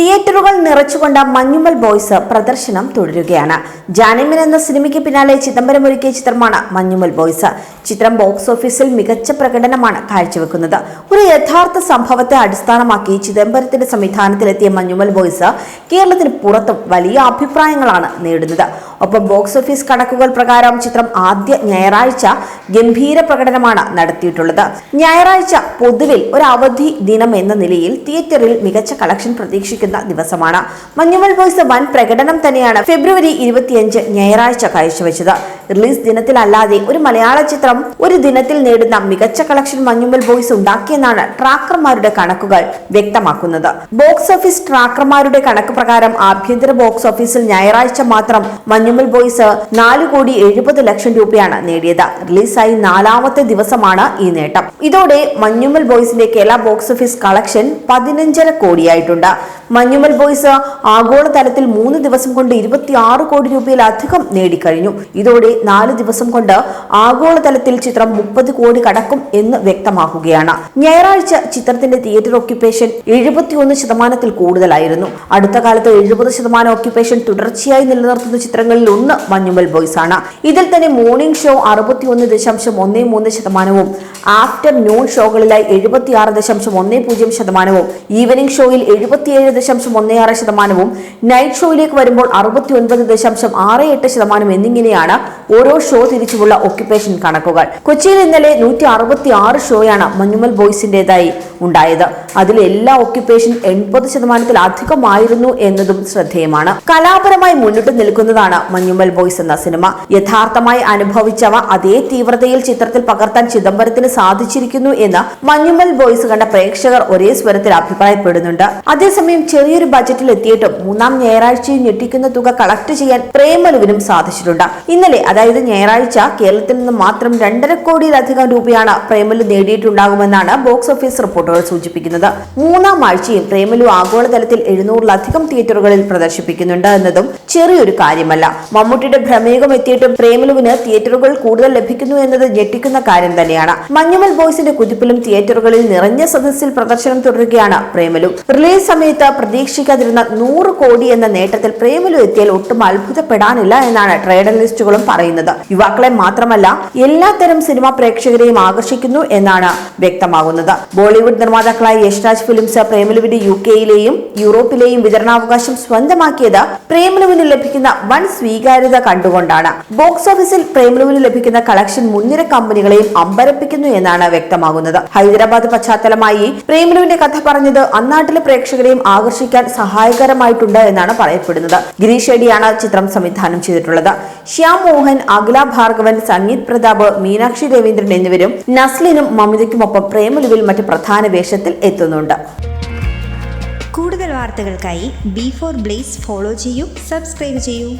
തിയേറ്ററുകൾ നിറച്ചുകൊണ്ട മഞ്ഞുമൽ ബോയ്സ് പ്രദർശനം തുടരുകയാണ്. ജാനമിൻ എന്ന സിനിമയ്ക്ക് പിന്നാലെ ചിദംബരം ഒരുക്കിയ ചിത്രമാണ് മഞ്ഞുമൽ ബോയ്സ്. ചിത്രം ബോക്സ് ഓഫീസിൽ മികച്ച പ്രകടനമാണ് കാഴ്ചവെക്കുന്നത്. ഒരു യഥാർത്ഥ സംഭവത്തെ അടിസ്ഥാനമാക്കി ചിദംബരത്തിന്റെ സംവിധാനത്തിലെത്തിയ മഞ്ഞുമൽ ബോയ്സ് കേരളത്തിന് പുറത്തും വലിയ അഭിപ്രായങ്ങളാണ് നേടുന്നത്. ഒപ്പം ബോക്സ് ഓഫീസ് കണക്കുകൾ പ്രകാരം ചിത്രം ആദ്യ ഞായറാഴ്ച ഗംഭീര പ്രകടനമാണ് നടത്തിയിട്ടുള്ളത്. ഞായറാഴ്ച പൊതുവിൽ ഒരു അവധി ദിനം എന്ന നിലയിൽ തിയേറ്ററിൽ മികച്ച കളക്ഷൻ പ്രതീക്ഷിക്കുന്ന ദിവസമാണ്. മഞ്ഞുമൽ ബോയ്സ് വൻ പ്രകടനം തന്നെയാണ് ഫെബ്രുവരി ഇരുപത്തിയഞ്ച് ഞായറാഴ്ച കാഴ്ചവെച്ചത്. റിലീസ് ദിനത്തിലല്ലാതെ ഒരു മലയാള ചിത്രം ഒരു ദിനത്തിൽ നേടുന്ന മികച്ച കളക്ഷൻ മഞ്ഞുമൽ ബോയ്സ് ഉണ്ടാക്കിയെന്നാണ് ട്രാക്കർമാരുടെ കണക്കുകൾ വ്യക്തമാക്കുന്നത്. ബോക്സ് ഓഫീസ് ട്രാക്കർമാരുടെ കണക്ക് പ്രകാരം ആഭ്യന്തര ബോക്സ് ഓഫീസിൽ ഞായറാഴ്ച മാത്രം മഞ്ഞുമൽ ബോയ്സ് നാല് കോടി എഴുപത് ലക്ഷം രൂപയാണ് നേടിയത്. റിലീസായി നാലാമത്തെ ദിവസമാണ് ഈ നേട്ടം. ഇതോടെ മഞ്ഞുമൽ ബോയ്സിന്റെ കേരള ബോക്സ് ഓഫീസ് കളക്ഷൻ പതിനഞ്ചര കോടിയായിട്ടുണ്ട്. മഞ്ഞുമൽ ബോയ്സ് ആഗോളതലത്തിൽ മൂന്ന് ദിവസം കൊണ്ട് ഇരുപത്തിയാറ് കോടി രൂപയിലധികം നേടിക്കഴിഞ്ഞു. ഇതോടെ നാല് ദിവസം കൊണ്ട് ആഗോളതലത്തിൽ ചിത്രം മുപ്പത് കോടി കടക്കും എന്ന് വ്യക്തമാക്കുകയാണ്. ഞായറാഴ്ച ചിത്രത്തിന്റെ തിയേറ്റർ ഓക്യുപ്പേഷൻ എഴുപത്തിയൊന്ന് ശതമാനത്തിൽ കൂടുതലായിരുന്നു. അടുത്ത കാലത്ത് എഴുപത് ശതമാനം ഓക്യുപ്പേഷൻ തുടർച്ചയായി നിലനിർത്തുന്ന ചിത്രങ്ങളിൽ ഒന്ന് മഞ്ഞുമൽ ബോയ്സ് ആണ് ഇതിൽ തന്നെ മോർണിംഗ് ഷോ അറുപത്തിയൊന്ന് ദശാംശം ഒന്നേ മൂന്ന് ശതമാനവും ആഫ്റ്റർ നൂൺ ഷോകളിലായി എഴുപത്തിയാറ് ദശാംശം ഒന്നേ പൂജ്യം ശതമാനവും ഈവനിംഗ് ഷോയിൽ എഴുപത്തിയേഴ് ദശാംശം ഒന്നേ ആറ് ശതമാനവും നൈറ്റ് ഷോയിലേക്ക് വരുമ്പോൾ അറുപത്തി ഒൻപത് ദശാംശം ആറ് എട്ട് ശതമാനം എന്നിങ്ങനെയാണ് ഓരോ ഷോ തിരിച്ചുമുള്ള ഒക്യുപ്പേഷൻ കണക്കുകൾ. കൊച്ചിയിൽ ഇന്നലെ നൂറ്റി അറുപത്തി ആറ് ഷോയാണ് മഞ്ഞുമൽ ബോയ്സിന്റേതായി ഉണ്ടായത്. അതിൽ എല്ലാ ഒക്യുപ്പേഷൻ എൺപത് ശതമാനത്തിൽ അധികമായിരുന്നു എന്നതും ശ്രദ്ധേയമാണ്. കലാപരമായി മുന്നിട്ട് നിൽക്കുന്നതാണ് മഞ്ഞുമൽ ബോയ്സ് എന്ന സിനിമ. യഥാർത്ഥമായി അനുഭവിച്ചവ അതേ തീവ്രതയിൽ ചിത്രത്തിൽ പകർത്താൻ ചിദംബരത്തിന് സാധിച്ചിരിക്കുന്നു എന്ന് മഞ്ഞുമൽ ബോയ്സ് കണ്ട പ്രേക്ഷകർ ഒരേ സ്വരത്തിൽ അഭിപ്രായപ്പെടുന്നുണ്ട്. അതേസമയം ചെറിയൊരു ബജറ്റിൽ എത്തിയിട്ടും മൂന്നാം ഞായറാഴ്ചയും ഞെട്ടിക്കുന്ന തുക കളക്ട് ചെയ്യാൻ പ്രേമലുവിനും സാധിച്ചിട്ടുണ്ട്. ഇന്നലെ അതായത് ഞായറാഴ്ച കേരളത്തിൽ നിന്ന് മാത്രം രണ്ടര കോടിയിലധികം രൂപയാണ് പ്രേമലു നേടിയിട്ടുണ്ടാകുമെന്നാണ് ബോക്സ് ഓഫീസ് റിപ്പോർട്ടുകൾ സൂചിപ്പിക്കുന്നത്. മൂന്നാം ആഴ്ചയും പ്രേമലു ആഗോളതലത്തിൽ എഴുന്നൂറിലധികം തിയേറ്ററുകളിൽ പ്രദർശിപ്പിക്കുന്നുണ്ട് എന്നതും ചെറിയൊരു കാര്യമല്ല. മമ്മൂട്ടിയുടെ ഭ്രമേകം എത്തിയിട്ടും പ്രേമലുവിന് തിയേറ്ററുകൾ കൂടുതൽ ലഭിക്കുന്നു എന്നത് ഞെട്ടിക്കുന്ന കാര്യം തന്നെയാണ്. മഞ്ഞുമൽ ബോയ്സിന്റെ കുതിപ്പിലും തിയേറ്ററുകളിൽ നിറഞ്ഞ സദസ്സിൽ പ്രദർശനം തുടരുകയാണ് പ്രേമലു. റിലീസ് സമയത്ത് പ്രതീക്ഷിക്കാതിരുന്ന നൂറ് കോടി എന്ന നേട്ടത്തിൽ പ്രേമലു എത്തിയാൽ ഒട്ടും അത്ഭുതപ്പെടാനില്ല എന്നാണ് ട്രേഡ് അനലിസ്റ്റുകളും പറയുന്നത്. യുവാക്കളെ മാത്രമല്ല എല്ലാത്തരം സിനിമാ പ്രേക്ഷകരെയും ആകർഷിക്കുന്നു എന്നാണ് വ്യക്തമാകുന്നത്. ബോളിവുഡ് നിർമ്മാതാക്കളായ യശ്രാജ് ഫിലിംസ് പ്രേമലുവിന്റെ യു കെയിലെയും യൂറോപ്പിലെയും വിതരണാവകാശം സ്വന്തമാക്കിയത് പ്രേമലുവിന് ലഭിക്കുന്ന വൻ സ്വീകാര്യത കണ്ടുകൊണ്ടാണ്. ബോക്സ് ഓഫീസിൽ പ്രേമലുവിന് ലഭിക്കുന്ന കളക്ഷൻ മുൻനിര കമ്പനികളെയും അമ്പരപ്പിക്കുന്നു എന്നാണ് വ്യക്തമാകുന്നത്. ഹൈദരാബാദ് പശ്ചാത്തലമായി പ്രേമലുവിന്റെ കഥ പറഞ്ഞത് അന്നാട്ടിലെ പ്രേക്ഷകരെയും ആകർഷിക്കാൻ സഹായകരമായിട്ടുണ്ട് എന്നാണ് പറയപ്പെടുന്നത്. ഗിരീഷ് ഷെഡിയാണ് ചിത്രം സംവിധാനം ചെയ്തിട്ടുള്ളത്. ശ്യാം മോഹൻ അഖില ഭാർഗവൻ സംഗീത് പ്രതാപ് മീനാക്ഷി രവീന്ദ്രൻ എന്നിവരും നസ്ലിനും മമിതയ്ക്കുമൊപ്പം പ്രേമലുവിൽ മറ്റ് പ്രധാന വേഷത്തിൽ എത്തുന്നുണ്ട്. കൂടുതൽ വാർത്തകൾക്കായി ബി ഫോർ ബ്ലേസ് ഫോളോ ചെയ്യൂ സബ്സ്ക്രൈബ് ചെയ്യൂ.